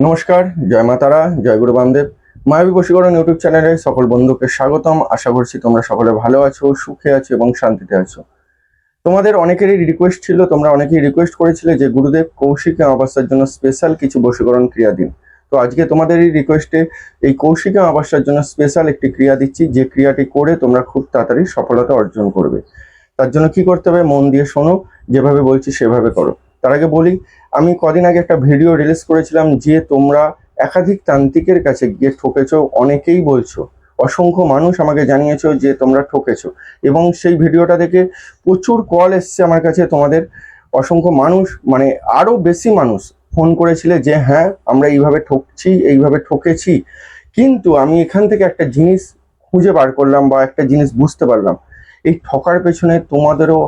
নমস্কার, জয় মা তারা, জয় গুরু বামদেব। মায়াবী বশীকরণ ইউটিউব চ্যানেলে সকল বন্ধুকে স্বাগতম। আশা করছি তোমরা সকলে ভালো আছো, সুখে আছো এবং শান্তিতে আছো। তোমাদের অনেকেরই রিকোয়েস্ট ছিল, তোমরা অনেকেই রিকোয়েস্ট করেছিলে যে গুরুদেব কৌশিক অমাবস্যার জন্য স্পেশাল কিছু বশীকরণ ক্রিয়া দিন। তো আজকে তোমাদের এই রিকোয়েস্টে এই কৌশিক অমাবস্যার জন্য স্পেশাল একটি ক্রিয়া দিচ্ছি, যে ক্রিয়াটি করে তোমরা খুব তাড়াতাড়ি সফলতা অর্জন করবে। তার জন্য কি করতে হবে? মন দিয়ে শোনো, যেভাবে বলছি সেভাবে করো। তার আগে বলি, আমি কদিন আগে একটা ভিডিও রিলিজ করেছিলাম যে তোমরা একাধিক তান্ত্রিকের কাছে গিয়ে ঠকেছো, অনেকেই বলছো, অসংখ্য মানুষ আমাকে জানিয়েছো যে তোমরা ঠকেছো। এবং সেই ভিডিওটা দেখে প্রচুর কল এসছে আমার কাছে, তোমাদের অসংখ্য মানুষ মানে আরও বেশি মানুষ ফোন করেছিলে যে হ্যাঁ আমরা এইভাবে ঠকছি, এইভাবে ঠকেছি। কিন্তু আমি এখান থেকে একটা জিনিস খুঁজে বার করলাম বা একটা জিনিস বুঝতে পারলাম, এই ঠকার পেছনে তোমাদেরও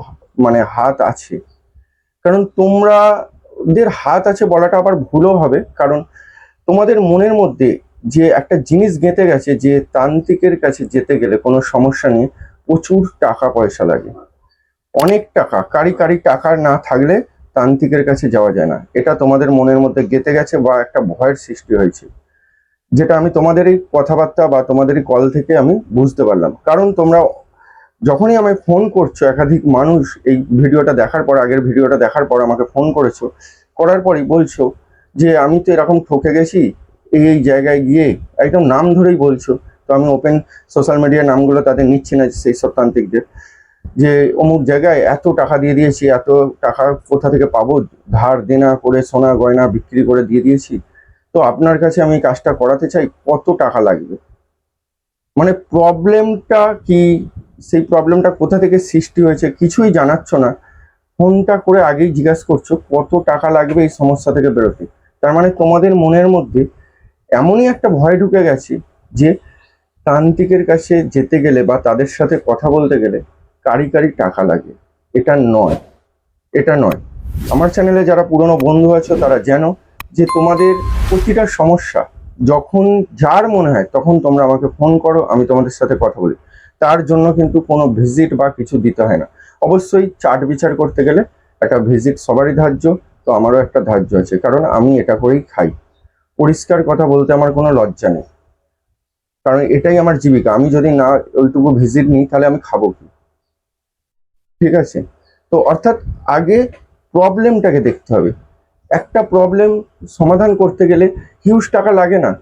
মানে হাত আছে। কারণ তোমরা দের হাত আছে বলাটা আবার ভুলও হবে, কারণ তোমাদের মনের মধ্যে যে একটা জিনিস গেঁথে গেছে, যে তান্ত্রিকের কাছে যেতে গেলে কোনো সমস্যা নিয়ে প্রচুর টাকা পয়সা লাগে। অনেক টাকা, কারি কারি টাকা না থাকলে তান্ত্রিকের কাছে যাওয়া যায় না। এটা তোমাদের মনের মধ্যে গেঁথে গেছে বা একটা ভয়ের সৃষ্টি হয়েছে, যেটা আমি তোমাদের এই কথাবার্তা বা তোমাদেরই কল থেকে আমি বুঝতে পারলাম। কারণ তোমরা যখনই আমায় ফোন করছ, একাধিক মানুষ এই ভিডিওটা দেখার পর, আগের ভিডিওটা দেখার পর আমাকে ফোন করেছ, করার পরই বলছো যে, আমি তো এরকম ঠকে গেছি, এই এই জায়গায় গিয়ে। একদম নাম ধরেই বলছো। তো আমি ওপেন সোশ্যাল মিডিয়ার নামগুলো তাদের নিচ্ছি না, সেই সব তান্ত্রিকদের যে, অমুক জায়গায় এত টাকা দিয়ে দিয়েছি, এত টাকা কোথা থেকে পাবো? ধার, দেনা করে, সোনা, গয়না বিক্রি করে দিয়ে দিয়েছি। তো আপনার কাছে আমি কাজটা করাতে চাই, কত টাকা লাগবে? মানে প্রবলেমটা কি সেই প্রবলেমটা কোথা থেকে সৃষ্টি হয়েছে কিছুই জানাচ্ছ না। ফোনটা করে আগেই জিজ্ঞাসা করছ, কত টাকা লাগবে এই সমস্যা থেকে বেরোতে? তার মানে তোমাদের মনের মধ্যে এমনই একটা ভয় ঢুকে গেছে যে তান্ত্রিকের কাছে যেতে গেলে বা তাদের সাথে কথা বলতে গেলে কারি কারি টাকা লাগে। এটা নয়। এটা নয়। আমার চ্যানেলে যারা পুরনো বন্ধু আছো, তারা জানো যে তোমাদের প্রতিটা সমস্যা যখন যার মনে হয় তখন তোমরা আমাকে ফোন করো, আমি তোমাদের সাথে কথা বলি। তার জন্য কিন্তু কোনো ভিজিট বা কিছু দিতে হয় না। অবশ্যই চার্ট বিচার করতে গেলে একটা ভিজিট সবারই ধার্য, তো আমারও একটা ধার্য আছে, কারণ আমি এটা করেই খাই। পরিষ্কার কথা বলতে আমার কোনো লজ্জা নেই। কারণ এটাই আমার জীবিকা, আমি যদি না ওইটুকু ভিজিট নিই, তাহলে আমি খাব কি? ঠিক আছে? তো অর্থাৎ আগে প্রবলেমটাকে দেখতে হবে। একটা প্রবলেম সমাধান করতে গেলে হিউজ টাকা লাগে না।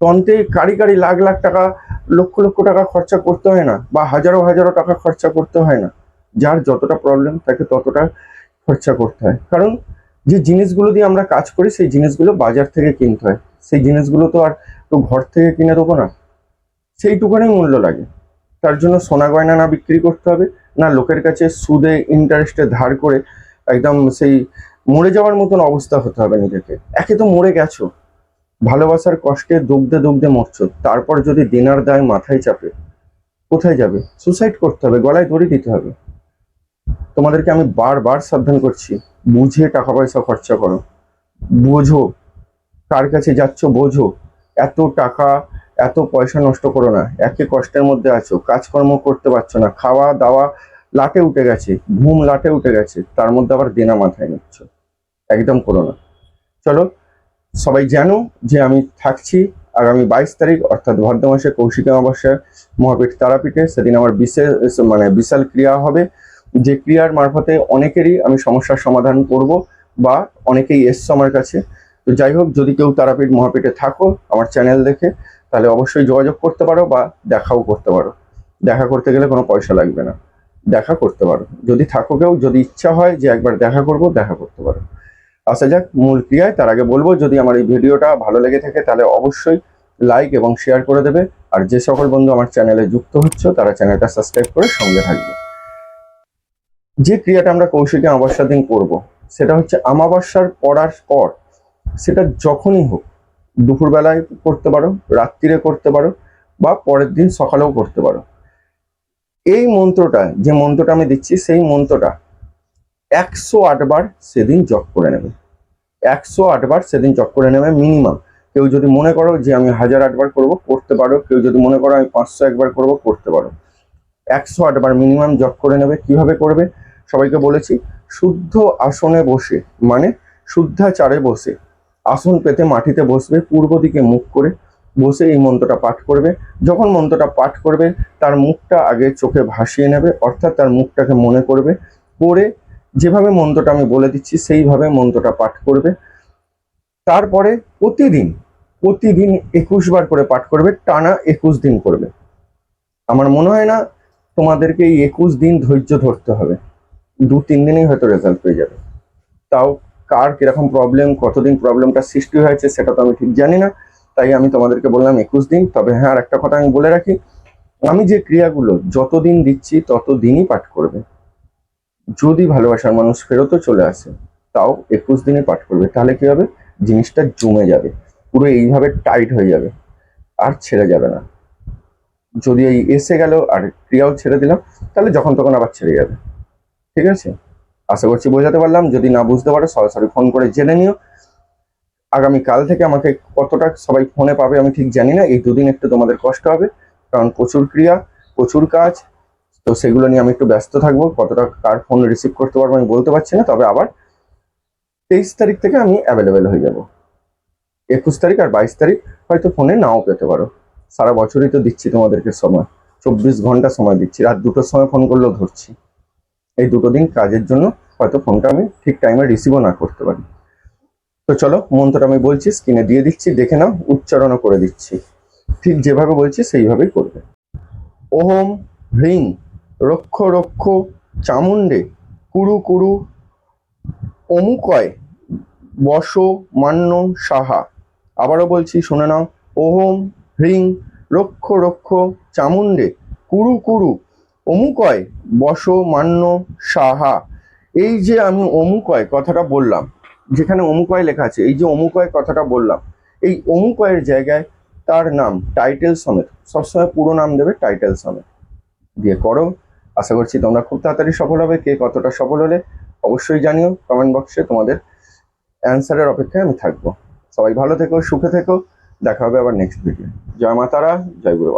তন্তে কারি কারি লাখ লাখ টাকা লক্ষ লক্ষ টাকা খরচা করতে হয় না বা হাজারো হাজারো টাকা খরচা করতে হয় না। যার যতটা প্রবলেম তাকে ততটা খরচা করতে হয়। কারণ যে জিনিসগুলো দিয়ে আমরা কাজ করি, সেই জিনিসগুলো বাজার থেকে কিনতে হয়। সেই জিনিসগুলো তো আর তো ঘর থেকে কিনে দেবো না। সেইটুকুনি মূল্য লাগে। তার জন্য সোনা গয়না না বিক্রি করতে হবে, না লোকের কাছে সুদে ইন্টারেস্টে ধার করে একদম সেই মরে যাওয়ার মতন অবস্থা হতে হবে নিজেকে। একে তো মরে গেছো। ভালোবাসার কষ্টে দুগ্ধে দুগ্ধে মরছো, তারপর যদি দিনার দায় মাথায় চাপে, কোথায় যাবে? সুসাইড করতে হবে, গলায় দড়ি দিতে হবে। তোমাদেরকে আমি বারবার সাবধান করছি, বুঝে টাকা পয়সা খরচা করো। বোঝো, কার কাছে যাচ্ছ বোঝো। এত টাকা, এত পয়সা নষ্ট করো না, একে কষ্টের মধ্যে আছো, কাজকর্ম করতে পারছ না, খাওয়া দাওয়া লাটে উঠে গেছে, ঘুম লাটে উঠে গেছে, তার মধ্যে আবার দেনা মাথায় নিচ্ছ। একদম করো না। চলো সবাই জানো যে আমি থাকছি আগামী বাইশ তারিখ, অর্থাৎ ভদ্র মাসে কৌশিক অমাবস্যা মহাপীঠ তারাপীঠে। সেদিন আমার বিশেষ মানে বিশাল ক্রিয়া হবে। যে ক্রিয়ার মারফতে অনেকেরই আমি সমস্যার সমাধান করব বা অনেকেই এসছে আমার কাছে। তো যাই হোক, যদি কেউ তারাপীঠ মহাপীঠে থাকো আমার চ্যানেল দেখে, তাহলে অবশ্যই যোগাযোগ করতে পারো বা দেখাও করতে পারো। দেখা করতে গেলে কোনো পয়সা লাগবে না। দেখা করতে পারো। যদি থাকো কেউ, যদি ইচ্ছা হয় যে একবার দেখা করব, দেখা করতে পারো। আসা যাক, মূল ক্রিয়ায়। তার আগে বলব, যদি আমার এই ভিডিওটা ভালো লেগে থাকে, তাহলে অবশ্যই লাইক এবং শেয়ার করে দেবে। আর যে সকল বন্ধু আমার চ্যানেলে যুক্ত হচ্ছে, তারা চ্যানেলটা সাবস্ক্রাইব করে সঙ্গে থাকবে। যে ক্রিয়াটা আমরা কৌশিকে অমাবস্যার দিন করব, সেটা হচ্ছে অমাবস্যার পড়ার পর, সেটা যখনই হোক, দুপুরবেলায় করতে পারো, রাত্রিরে করতে পারো, বা পরের দিন সকালেও করতে পারো। এই মন্ত্রটা, যে মন্ত্রটা আমি দিচ্ছি, সেই মন্ত্রটা একশো আটবার সেদিন জপ করে নেবে। একশো আটবার সেদিন জপ করে নেবে মিনিমাম কেউ যদি মনে করো যে আমি হাজার আটবার করব, করতে পারো। কেউ যদি মনে করো আমি পাঁচশো একবার করব, করতে পারো। একশো আটবার মিনিমাম জপ করে নেবে। কীভাবে করবে? সবাইকে বলেছি, শুদ্ধ আসনে বসে মানে শুদ্ধাচারে বসে। আসন পেতে মাটিতে বসবে, পূর্ব দিকে মুখ করে বসে এই মন্ত্রটা পাঠ করবে। যখন মন্ত্রটা পাঠ করবে, তার মুখটা আগে চোখে ভাসিয়ে নেবে, অর্থাৎ তার মুখটাকে মনে করবে। করে যেভাবে মন্ত্রটা আমি বলে দিচ্ছি, সেইভাবে মন্ত্রটা পাঠ করবে। তারপরে প্রতিদিন প্রতিদিন একুশ বার করে পাঠ করবে, টানা একুশ দিন করবে। আমার মনে হয় না তোমাদেরকে এই একুশ দিন ধৈর্য ধরতে হবে। দু, তিন দিনেই হয়তো রেজাল্ট পেয়ে যাবে। তাও কার কীরকম প্রবলেম কতদিন প্রবলেমটা সৃষ্টি হয়েছে, সেটা তো আমি ঠিক জানি না। তাই আমি তোমাদেরকে বললাম একুশ দিন। তবে হ্যাঁ আর একটা কথা আমি বলে রাখি, আমি যে ক্রিয়াগুলো যতদিন দিচ্ছি, ততদিনই পাঠ করবে। যদি ভালোবাসার মানুষ ফেরতও চলে আসে, তাও একুশ দিনে পাঠ করবে, তাহলে কি হবে? জিনিসটা জমে যাবে, পুরো এইভাবে টাইট হয়ে যাবে, আর ছেড়ে যাবে না। যদি এই এসে গেল আর ক্রিয়াও ছেড়ে দিলাম, তাহলে যখন তখন আবার ছেড়ে যাবে। ঠিক আছে? আশা করছি বোঝাতে পারলাম, যদি না বুঝতে পারো, সরাসরি ফোন করে জেনে নিও। আগামী কাল থেকে আমাকে কতটা সবাই ফোনে পাবে আমি ঠিক জানি না, এই দুদিন একটু তোমাদের কষ্ট হবে, কারণ প্রচুর ক্রিয়া, প্রচুর কাজ তো সেগুলো নিয়ে আমি একটু ব্যস্ত থাকব। কতটা কার ফোন রিসিভ করতে পারব আমি বলতে পারছি না, তবে আবার তেইশ তারিখ থেকে আমি অ্যাভেলেবেল হয়ে যাব। একুশ তারিখ আর বাইশ তারিখ হয়তো ফোনে নাও পেতে পারো। সারা বছরই তো দিচ্ছি তোমাদেরকে সময়। চব্বিশ ঘণ্টা সময় দিচ্ছি। রাত দুটোর সময় ফোন করলেও ধরছি। এই দুটো দিন কাজের জন্য হয়তো ফোনটা আমি ঠিক টাইমে রিসিভও না করতে পারি। তো চলো, মন্ত্রটা আমি বলছি স্ক্রিনে দিয়ে দিচ্ছি, দেখে নাও, উচ্চারণও করে দিচ্ছি। ঠিক যেভাবে বলছি, সেইভাবেই করবে। ওহম হ্রিং। রক্ষ রক্ষ চামুণ্ডে কুরু কুরু অমুকয় বস মান্য সাহা। আবারও বলছি, শুনে নাও। ওহম হ্রিং রক্ষ রক্ষ চামুণ্ডে কুরু কুরু অমুকয় বস মান্য সাহা। এই যে আমি অমুকয় কথাটা বললাম, যেখানে অমুকয় লেখা আছে, এই যে অমুকয় কথাটা বললাম, এই অমুকয়ের জায়গায় তার নাম টাইটেল সমেত, সবসময় পুরো নাম দেবে টাইটেল সমেত। দিয়ে করো আশা করছি তোমরা খুব তাড়াতাড়ি সফল হবে, কে কতটা সফল হলে অবশ্যই জানিও কমেন্ট বক্সে তোমাদের অ্যান্সারের অপেক্ষায় আমি থাকব। সবাই ভালো থেকো, সুখে থেকো, দেখা হবে আবার নেক্সট ভিডিও জয় মাতারা, জয় গুরু